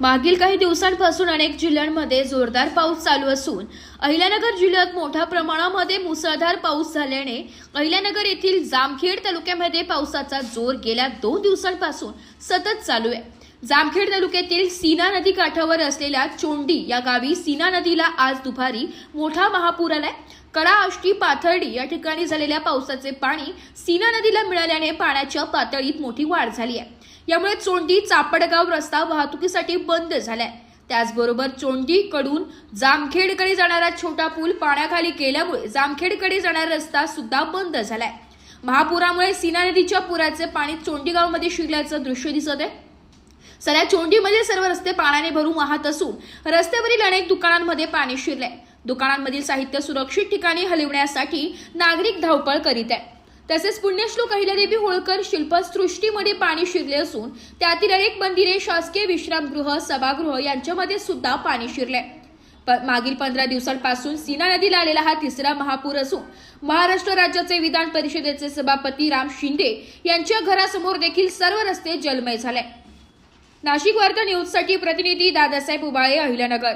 मागील काही दिवसांपासून अनेक जिल्ह्यांमध्ये जोरदार पाऊस चालू असून अहिल्यानगर जिल्ह्यात मोठ्या प्रमाणामध्ये मुसळधार पाऊस झाल्याने अहिल्यानगर येथील जामखेड तालुक्यामध्ये पावसाचा जोर गेल्या दोन दिवसांपासून सतत चालू आहे. जामखेड तालुक्यातील सीना नदी काठावर असलेल्या चोंडी या गावी सीना नदीला आज दुपारी मोठा महापूर आलाय. कडा आष्टी पाथर्डी या ठिकाणी झालेल्या पावसाचे पाणी सीना नदीला मिळाल्याने पाण्याच्या पातळीत मोठी वाढ झाली आहे. यामुळे चोंडी चापडगाव रस्ता वाहतुकीसाठी बंद झालाय. त्याचबरोबर चोंडीकडून जामखेडकडे जाणारा छोटा पूल पाण्याखाली गेल्यामुळे जामखेडकडे जाणारा रस्ता सुद्धा बंद झालाय. महापुरामुळे सीना नदीच्या पुराचे पाणी चोंडीगावमध्ये शिरल्याचं दृश्य दिसत आहे. सध्या चोंडीमध्ये सर्व रस्ते पाण्याने भरून वाहत असून रस्त्यावरील अनेक दुकानांमध्ये पाणी शिरलंय. दुकानांमधील साहित्य सुरक्षित ठिकाणी हलविण्यासाठी नागरिक धावपळ करीत आहे तसेच पुण्यश्लोक अहिल्यादेवी होळकर शिल्पसृष्टीमध्ये पाणी शिरले असून त्यातील अनेक मंदिरे शासकीय विश्रामगृह सभागृह यांच्यामध्ये सुद्धा पाणी शिरले. प- मागील पंधरा दिवसांपासून सीना नदीला आलेला हा तिसरा महापूर असून महाराष्ट्र राज्याचे विधान परिषदेचे सभापती राम शिंदे यांच्या घरासमोर देखील सर्व रस्ते जलमय झाले. नाशिक वार्ता न्यूजसाठी प्रतिनिधी दादासाहेब उबाळे अहिल्यानगर.